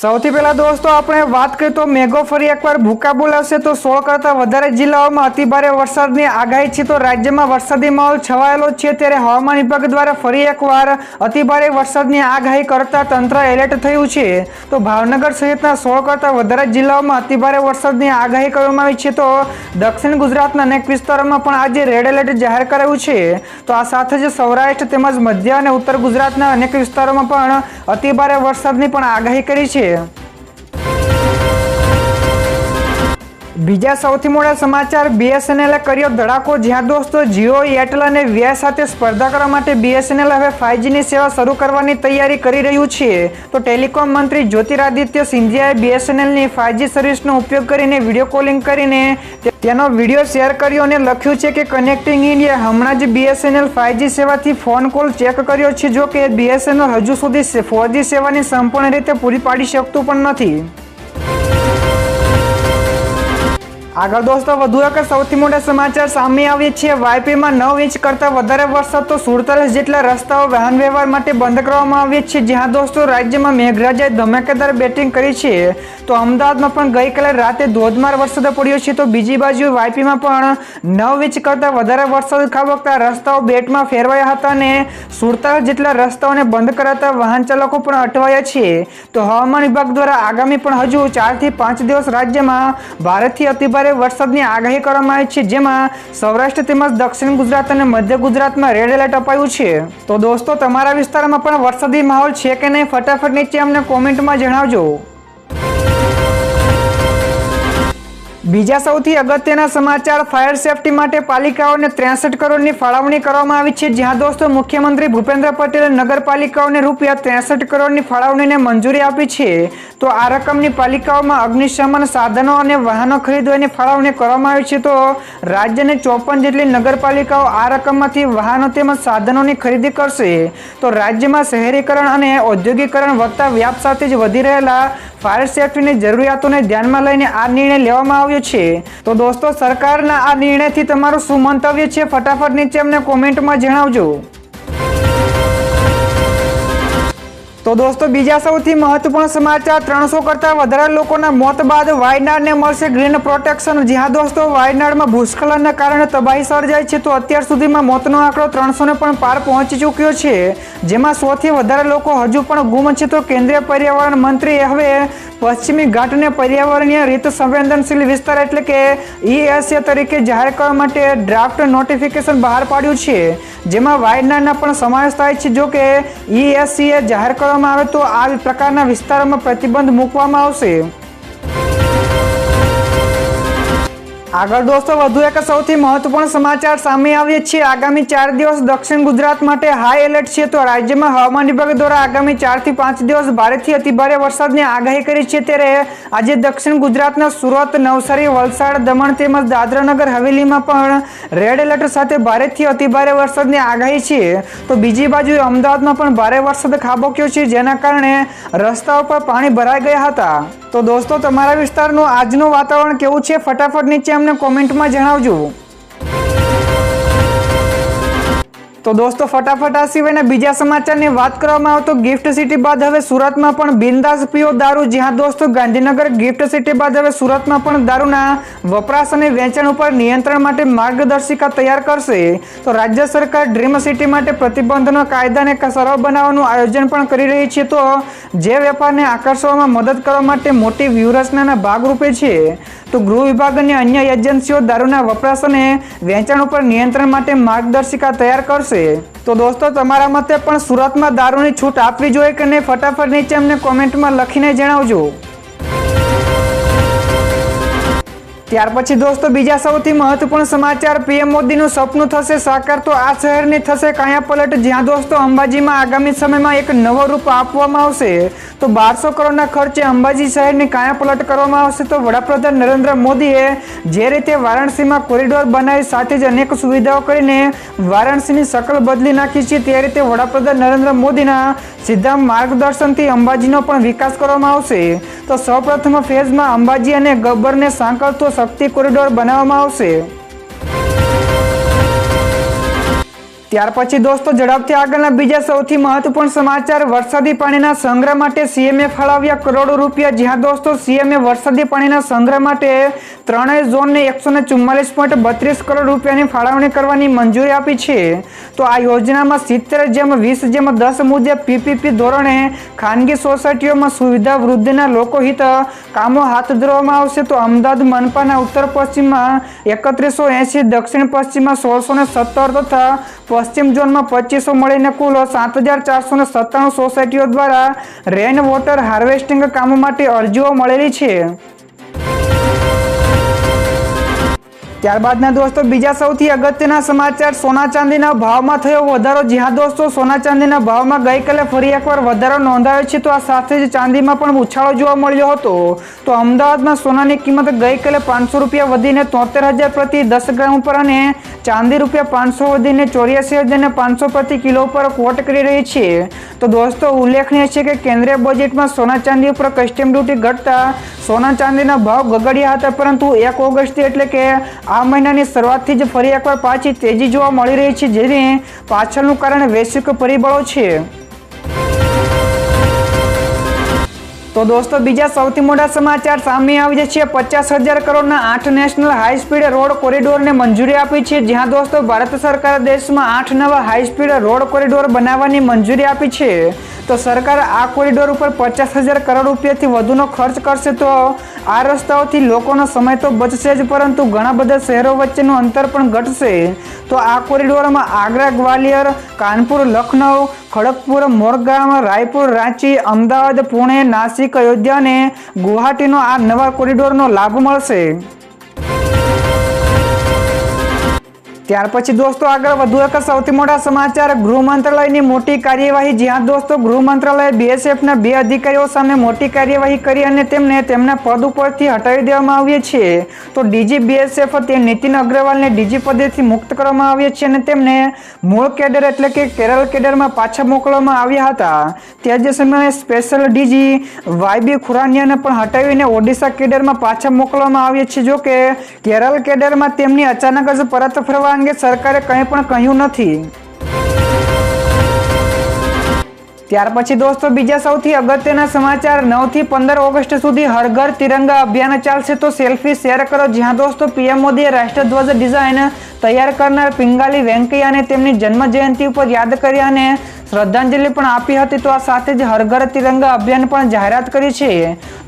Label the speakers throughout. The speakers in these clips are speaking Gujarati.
Speaker 1: સૌથી પહેલા દોસ્તો, આપણે વાત કરીએ તો મેઘો ફરી એકવાર ભૂકા બોલાવશે તો સોળ કરતાં વધારે જિલ્લાઓમાં અતિભારે વરસાદની આગાહી છે. તો રાજ્યમાં વરસાદી માહોલ છવાયેલો છે ત્યારે હવામાન વિભાગ દ્વારા ફરી એકવાર અતિભારે વરસાદની આગાહી કરતા તંત્ર એલર્ટ થયું છે. તો ભાવનગર સહિતના સોળ કરતાં વધારે જિલ્લાઓમાં અતિભારે વરસાદની આગાહી કરવામાં આવી છે. તો દક્ષિણ ગુજરાતના અનેક વિસ્તારોમાં પણ આજે રેડ એલર્ટ જાહેર કરાયું છે. તો આ સાથે જ સૌરાષ્ટ્ર તેમજ મધ્ય અને ઉત્તર ગુજરાતના અનેક વિસ્તારોમાં પણ અતિભારે વરસાદની પણ આગાહી કરી છે. истории બીજા સૌથી મોટા સમાચાર બીએસએનએલે કર્યો ધડાકો. જ્યાં દોસ્તો જીઓ એરટેલ અને વીઆઈ સાથે સ્પર્ધા કરવા માટે બીએસએનએલ હવે ફાઇવજીની સેવા શરૂ કરવાની તૈયારી કરી રહ્યું છે. તો ટેલિકોમ મંત્રી જ્યોતિરાદિત્ય સિંધિયાએ બીએસએનએલની ફાઇવજી સર્વિસનો ઉપયોગ કરીને વીડિયો કોલિંગ કરીને તેનો વીડિયો શેર કર્યો અને લખ્યું છે કે કનેક્ટિંગ ઇન્ડિયા હમણાં જ બીએસએનએલ ફાઇવજી સેવાથી ફોન કોલ ચેક કર્યો છે. જો કે બીએસએનએલ હજુ સુધી ફોરજી સેવાની સંપૂર્ણ રીતે પૂરી પાડી શકતું પણ નથી. આગળ દોસ્તો, વધુ એક સૌથી મોટા સમાચાર સામે આવે છે. વાયપીમાં નવ ઇંચ કરતાં વધારે વરસાદ તો સુડતાલીસ જેટલા રસ્તાઓ વાહન વ્યવહાર માટે બંધ કરવામાં આવ્યા છે. જ્યાં દોસ્તો, રાજ્યમાં મેઘરાજાએ ધમાકેદાર બેટિંગ કરી છે. તો અમદાવાદમાં પણ ગઈકાલે રાતે ધોધમાર વરસાદ પડ્યો છે. તો બીજી બાજુ વાયપીમાં પણ નવ ઇંચ કરતાં વધારે વરસાદ ખાબકતા રસ્તાઓ બેટમાં ફેરવાયા હતા અને સુડતાલીસ જેટલા રસ્તાઓને બંધ કરાતા વાહન ચાલકો પણ અટવાયા છે. તો હવામાન વિભાગ દ્વારા આગામી પણ હજુ ચારથી પાંચ દિવસ રાજ્યમાં ભારતથી અતિભારે વરસાદની આગાહી કરવામાં આવી છે, જેમાં સૌરાષ્ટ્ર તેમજ દક્ષિણ ગુજરાત અને મધ્ય ગુજરાતમાં રેડ એલર્ટ અપાયું છે. તો દોસ્તો, તમારા વિસ્તારમાં પણ વરસાદી માહોલ છે કે નહીં? ફટાફટ નીચે અમને કોમેન્ટમાં જણાવજો. બીજા સૌથી અગત્યના સમાચાર, ફાયર સેફટી માટે પાલિકાઓને ત્રેસઠ કરોડની ફાળવણી કરવામાં આવી છે. જ્યાં દોસ્તો, મુખ્યમંત્રી ભૂપેન્દ્ર પટેલે નગરપાલિકાઓને રૂપિયા ત્રેસઠ કરોડની ફાળવણીને મંજૂરી આપી છે. તો આ રકમની પાલિકાઓમાં અગ્નિશમન સાધનો અને વાહનો ખરીદવાની ફાળવણી કરવામાં આવી છે. તો રાજ્યની ચોપન જેટલી નગરપાલિકાઓ આ રકમમાંથી વાહનો તેમજ સાધનોની ખરીદી કરશે. તો રાજ્યમાં શહેરીકરણ અને ઔદ્યોગિકરણ વધતા વ્યાપ સાથે જ વધી રહેલા ફાયર સેફટીની જરૂરિયાતોને ધ્યાનમાં લઈને આ નિર્ણય લેવામાં આવ્યો છે. તો દોસ્તો, સરકારના આ નિર્ણયથી તમારું શું મંતવ્ય છે? ફટાફટ નીચે અમને કોમેન્ટમાં જણાવજો. તો દોસ્તો, બીજા સૌથી મહત્વપૂર્ણ સમાચાર ત્રણસો કરતાં વધારે લોકોના મોત બાદ વાયનાડને મળશે ગ્રીન પ્રોટેક્શન જ્યાં દોસ્તો, વાયનાડમાં ભૂસ્ખલનના કારણે તબાહી સર્જાય છે તો અત્યાર સુધીમાં મોતનો આંકડો ત્રણસોને પણ પાર પહોંચી ચૂક્યો છે. જેમાં સૌથી વધારે લોકો હજુ પણ ગુમ છે તો કેન્દ્રીય પર્યાવરણ મંત્રીએ હવે પશ્ચિમી ઘાટને પર્યાવરણીય રીત સંવેદનશીલ વિસ્તાર એટલે કે ઈએસએ તરીકે જાહેર કરવા માટે ડ્રાફ્ટ નોટિફિકેશન બહાર પાડ્યું છે. જેમાં વાયનાડના પણ સમાવેશ થાય છે જો કે ઈએસસીએ જાહેર કરવામાં આવે તો આ પ્રકારના વિસ્તારોમાં પ્રતિબંધ મૂકવામાં આવશે. આગળ દોસ્તો, વધુ એક સૌથી મહત્વપૂર્ણ સમાચાર સામે આવ્યા છે આગામી ચાર દિવસ દક્ષિણ ગુજરાત માટે હાઈ એલર્ટ છે તો રાજ્યમાં હવામાન વિભાગ દ્વારા આગામી ચારથી પાંચ દિવસ ભારેથી અતિભારે વરસાદની આગાહી કરી છે. ત્યારે આજે દક્ષિણ ગુજરાતના સુરત, નવસારી, વલસાડ, દમણ તેમજ દાદરાનગર, હવેલીમાં પણ રેડ એલર્ટ સાથે ભારેથી અતિભારે વરસાદની આગાહી છે. તો બીજી બાજુ અમદાવાદમાં પણ ભારે વરસાદ ખાબક્યો છે, જેના કારણે રસ્તાઓ પર પાણી ભરાઈ ગયા હતા. તો દોસ્તો તમારા વિસ્તારનું આજનું વાતાવરણ કેવું છે? ફટાફટ નીચે અમને કોમેન્ટમાં જણાવજો. તો દોસ્તો, ફટાફટ આ સિવાયના બીજા સમાચારની વાત કરવામાં આવે તો ગિફ્ટ સિટી બાદ હવે સુરતમાં પણ બિંદાસ પીઓ દારૂ. જ્યાં દોસ્તો, ગાંધીનગર ગિફ્ટ સિટી બાદ હવે સુરતમાં પણ દારૂના વપરાશ અને વેચાણ ઉપર નિયંત્રણ માટે માર્ગદર્શિકા તૈયાર કરશે. તો રાજ્ય સરકાર ડ્રીમ સિટી માટે પ્રતિબંધનો કાયદાને સરળ બનાવવાનું આયોજન પણ કરી રહી છે. તો જે વેપારને આકર્ષવામાં મદદ કરવા માટે મોટી વ્યૂહરચનાના ભાગરૂપે છે. તો ગૃહ વિભાગ અને અન્ય એજન્સીઓ દારૂના વપરાશ અને વેચાણ ઉપર નિયંત્રણ માટે માર્ગદર્શિકા તૈયાર કરશે. તો દોસ્તો, તમારા મતે પણ સુરતમાં દારૂની છૂટ આપવી જોઈએ કે નહીં? ફટાફટ નીચે અમને કોમેન્ટમાં લખીને જણાવજો. ત્યાર પછી દોસ્તો, બીજા સૌથી મહત્વપૂર્ણ સમાચાર, પીએમ મોદીનું સપનું થશે, સાકાર તો આ શહેરની થશે કાયાપલટ જ્યાં દોસ્તો, અંબાજીમાં આગામી સમયમાં એક નવો રૂપ આપવામાં આવશે, તો બારસો કરોડના ખર્ચે અંબાજી શહેરની કાયાપલટ કરવામાં આવશે, તો વડાપ્રધાન નરેન્દ્ર મોદીએ જે રીતે વારાણસીમાં કોરિડોર બનાવી, સાથે જ અનેક સુવિધાઓ કરીને વારાણસીની શકલ બદલી નાખી છે, તે રીતે વડાપ્રધાન નરેન્દ્ર મોદીના સીધા માર્ગદર્શનથી અંબાજીનો પણ વિકાસ કરવામાં આવશે. તો સૌપ્રથમ ફેઝમાં અંબાજી અને ગબ્બરને સાંકળતો શક્તિ કોરિડોર બનાવવામાં આવશે. ત્યાર પછી દોસ્તો ઝડપથી આગળના બીજા સૌથી મહત્વપૂર્ણ સમાચાર, વરસાદી પાણીના સંગ્રહ માટે સીએમએ ફાળવ્યા કરોડો રૂપિયા. જ્યાં દોસ્તો સીએમએ વરસાદી પાણીના સંગ્રહ માટે ત્રણેય ઝોનને એકસો ચુમ્માલીસ પોઈન્ટ બત્રીસ કરોડ રૂપિયાની ફાળવણી કરવાની મંજૂરી આપી છે. તો આ યોજનામાં સિત્તેર જેમ વીસ જેમ દસ મુજબ પીપીપી ધોરણે ખાનગી સોસાયટીઓમાં સુવિધા વૃદ્ધિના લોકોહિત કામો હાથ ધરવામાં આવશે. તો અમદાવાદ, મનપાના ઉત્તર પશ્ચિમમાં એકત્રીસો એંસી દક્ષિણ પશ્ચિમમાં સોળસો ને સત્તર તથા પશ્ચિમ ઝોનમાં પચીસો મળીને કુલ સાત હજાર ચારસો સત્તાણું સોસાયટીઓ દ્વારા રેન વોટર હાર્વેસ્ટિંગ કામો માટે અરજીઓ મળેલી છે. ત્યારબાદના દોસ્તો, બીજા સૌથી અગત્યના સમાચાર સોના ચાંદીના ભાવમાં થયો વધારો. જ્યાં દોસ્તો, સોના ચાંદીના ભાવમાં ગઈકાલે ફરી એકવાર વધારો નોંધાયો છે, તો આ સાથે જ ચાંદીમાં પણ ઉછાળો જોવા મળ્યો હતો. તો અમદાવાદમાં સોનાની કિંમત ગઈકાલે પાંચસો રૂપિયા વધીને તોતેર હજાર પ્રતિ દસ ગ્રામ ઉપર અને ચાંદી રૂપિયા પાંચસો વધીને ચોર્યાસી હજારને પાંચસો પ્રતિ કિલો ઉપર કોટ કરી રહી છે. તો દોસ્તો, ઉલ્લેખનીય છે કે કેન્દ્રીય બજેટમાં સોના ચાંદી ઉપર કસ્ટમ ડ્યુટી ઘટતા સોના ચાંદીના ભાવ ગગડ્યા હતા, પરંતુ એક ઓગસ્ટથી એટલે કે આ મહિનાની શરૂઆતથી જ ફરી એકવાર પાછી તેજી જોવા મળી રહી છે, જેને પાછળનું કારણ વૈશ્વિક પરિબળો છે. તો દોસ્તો, બીજા સૌથી મોટા સમાચાર સામે આવી છે. પચાસ હજાર કરોડના આઠ નેશનલ હાઈ સ્પીડ રોડ કોરિડોરને મંજૂરી આપી છે. જ્યાં દોસ્તો, ભારત સરકાર દેશમાં આઠ નવા હાઈ સ્પીડ રોડ કોરિડોર બનાવવાની મંજૂરી આપી છે. તો સરકાર આ કોરિડોર ઉપર પચાસ હજાર કરોડ રૂપિયાથી વધુનો ખર્ચ કરશે તો આ રસ્તાઓથી લોકોનો સમય તો બચશે જ, પરંતુ ઘણા બધા શહેરો વચ્ચેનું અંતર પણ ઘટશે. તો આ કોરિડોરમાં આગ્રા, ગ્વાલિયર, કાનપુર લખનઉ ખડગપુર, મોરગામ, રાયપુર, રાંચી, અમદાવાદ, પુણે, નાસિક, અયોધ્યા અને ગુવાહાટીનો આ નવા કોરિડોરનો લાભ મળશે. ત્યાર પછી દોસ્તો આગળ વધુ એક સૌથી મોટા સમાચાર. ગૃહ મંત્રાલયની મોટી કાર્યવાહી, જ્યાં દોસ્તો ગૃહ મંત્રાલયે બીએસએફના બે અધિકારીઓ સામે મોટી કાર્યવાહી કરી અને તેમને તેમના પદ ઉપરથી હટાવી દેવામાં આવ્યા છે તો ડીજી બીએસએફ તે નીતિન અગ્રવાલને ડીજી પદેથી મુક્ત કરવામાં આવ્યા છે અને તેમને મૂળ કેડર એટલે કે કેરળ કેડરમાં પાછા મોકલવામાં આવ્યા હતા. તે જ સમયે સ્પેશિયલ ડીજી વાયબી ખુરાનિયાને પણ હટાવીને ઓડિશા કેડરમાં પાછા મોકલવામાં આવ્યા છે જોકે કેરળ કેડરમાં તેમની અચાનક જ પરત ફરવા અંગે સરકારે કંઈ પણ કહ્યું નથી. ત્યાર પછી દોસ્તો, બીજા સૌથી અગત્યના સમાચાર નવથી પંદર ઓગસ્ટ સુધી હર ઘર તિરંગા અભિયાન ચાલશે. તો સેલ્ફી શેર કરો. જ્યાં દોસ્તો, પીએમ મોદીએ રાષ્ટ્રધ્વજ ડિઝાઇન તૈયાર કરનાર પિંગાલી વેંકૈયાને તેમની જન્મ જયંતિ ઉપર યાદ કર્યા અને શ્રદ્ધાંજલિ પણ આપી હતી. તો આ સાથે જ હરઘર તિરંગા અભિયાન પણ જાહેરાત કરી છે.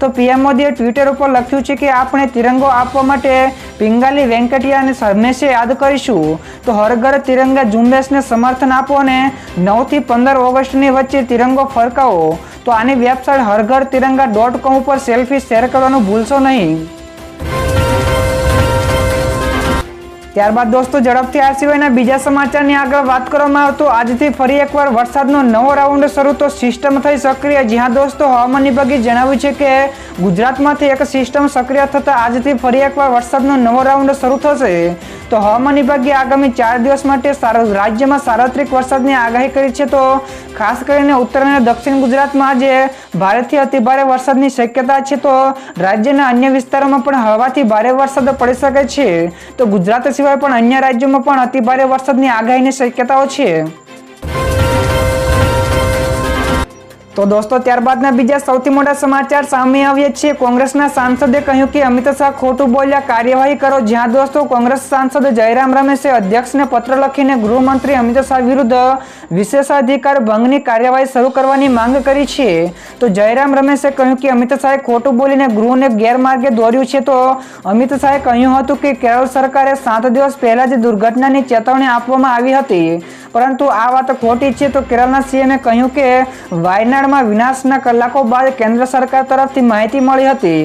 Speaker 1: તો પીએમ મોદીએ ટ્વિટર ઉપર લખ્યું છે કે આપણે તિરંગો આપવા માટે પિંગાલી વેંકટિયાને હંમેશા યાદ કરીશું. તો હરઘર તિરંગા ઝુંબેશને સમર્થન આપો અને નવથી પંદર ઓગસ્ટની વચ્ચે તિરંગો ફરકાવો. તો આની વેબસાઇટ હરઘર તિરંગા ડોટ કોમ ઉપર સેલ્ફી શેર કરવાનું ભૂલશો નહીં. ત્યારબાદ દોસ્તો, ઝડપથી આ સિવાયના બીજા સમાચારની આગળ વાત કરવામાં આવે આજથી ફરી એકવાર વરસાદનો નવો રાઉન્ડ શરૂ તો સિસ્ટમ થઈ સક્રિય. જ્યાં દોસ્તો, હવામાન વિભાગે જણાવ્યું છે કે ગુજરાતમાંથી એક સિસ્ટમ સક્રિય થતાં આજથી ફરી એકવાર વરસાદનો નવો રાઉન્ડ શરૂ થશે. તો હવામાન વિભાગે આગામી ચાર દિવસ માટે રાજ્યમાં સાર્વત્રિક વરસાદની આગાહી કરી છે. તો ખાસ કરીને ઉત્તર અને દક્ષિણ ગુજરાતમાં આજે ભારેથી અતિભારે વરસાદની શક્યતા છે. તો રાજ્યના અન્ય વિસ્તારોમાં પણ હળવાથી ભારે વરસાદ પડી શકે છે. તો ગુજરાત સિવાય પણ અન્ય રાજ્યોમાં પણ અતિભારે વરસાદની આગાહીની શક્યતાઓ છે. તો દોસ્તો, ત્યારબાદના બીજા સૌથી મોટા સમાચાર સામે આવ્યા છે કોંગ્રેસના સાંસદે કહ્યું કે અમિત શાહ ખોટું બોલ્યા, કાર્યવાહી કરો. જ્યાં દોસ્તો, કોંગ્રેસ સાંસદ જયરામ રમેશે અધ્યક્ષને પત્ર લખીને ગૃહમંત્રી અમિત શાહ વિરુદ્ધ વિશેષાધિકાર ભંગની કાર્યવાહી શરૂ કરવાની માંગ કરી છે. તો જયરામ રમેશે કહ્યું કે અમિત શાહે ખોટું બોલીને ગૃહને ગેરમાર્ગે દોર્યું છે. તો અમિત શાહે કહ્યું હતું કે કેરળ સરકારે સાત દિવસ પહેલા જ દુર્ઘટનાની ચેતવણી આપવામાં આવી હતી. પરંતુ આ વાત ખોટી છે. તો કેરળના સીએમએ કહ્યું કે વાયનાડમાં વિનાશના કલાકો બાદ કેન્દ્ર સરકાર તરફથી માહિતી મળી હતી.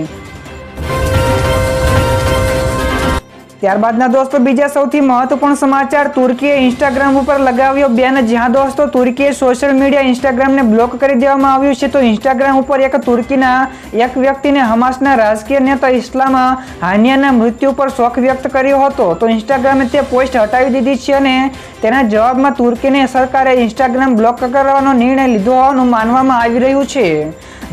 Speaker 1: ત્યારબાદના દોસ્તો બીજા સૌથી મહત્વપૂર્ણ સમાચાર તુર્કીએ ઇન્સ્ટાગ્રામ ઉપર લગાવ્યો બેન. જ્યાં દોસ્તો તુર્કીએ સોશિયલ મીડિયા ઇન્સ્ટાગ્રામને બ્લોક કરી દેવામાં આવ્યું છે, તો ઇન્સ્ટાગ્રામ ઉપર એક તુર્કીના એક વ્યક્તિને હમાસના રાજકીય નેતા ઇસ્લામ હાનિયાના મૃત્યુ પર શોક વ્યક્ત કર્યો હતો. તો ઇન્સ્ટાગ્રામે તે પોસ્ટ હટાવી દીધી છે અને તેના જવાબમાં તુર્કીને સરકારે ઇન્સ્ટાગ્રામ બ્લોક કરવાનો નિર્ણય લીધો હોવાનું માનવામાં આવી રહ્યું છે.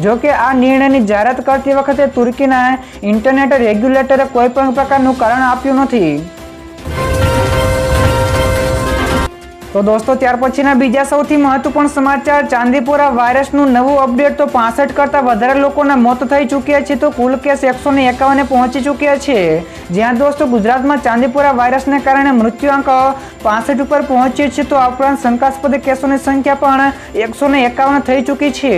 Speaker 1: જો કે આ નિર્ણયની જાહેરાત કરતી વખતે તુર્કીના ઇન્ટરનેટ રેગ્યુલેટરે કોઈ પણ પ્રકારનું કારણ આપ્યું નથી. તો દોસ્તો, ત્યાર પછીના બીજા સૌથી મહત્વપૂર્ણ સમાચાર, ચાંદીપુરા વાયરસનું નવું અપડેટ તો પાસઠ કરતાં વધારે લોકોના મોત થઈ ચૂક્યા છે, તો કુલ કેસ એકસો ને એકાવને પહોંચી ચૂક્યા છે. જ્યાં દોસ્તો, ગુજરાતમાં ચાંદીપુરા વાયરસને કારણે મૃત્યુઆંક પાસઠ ઉપર પહોંચ્યો છે, તો આ ઉપરાંત શંકાસ્પદ કેસોની સંખ્યા પણ એકસો ને એકાવન થઈ ચૂકી છે.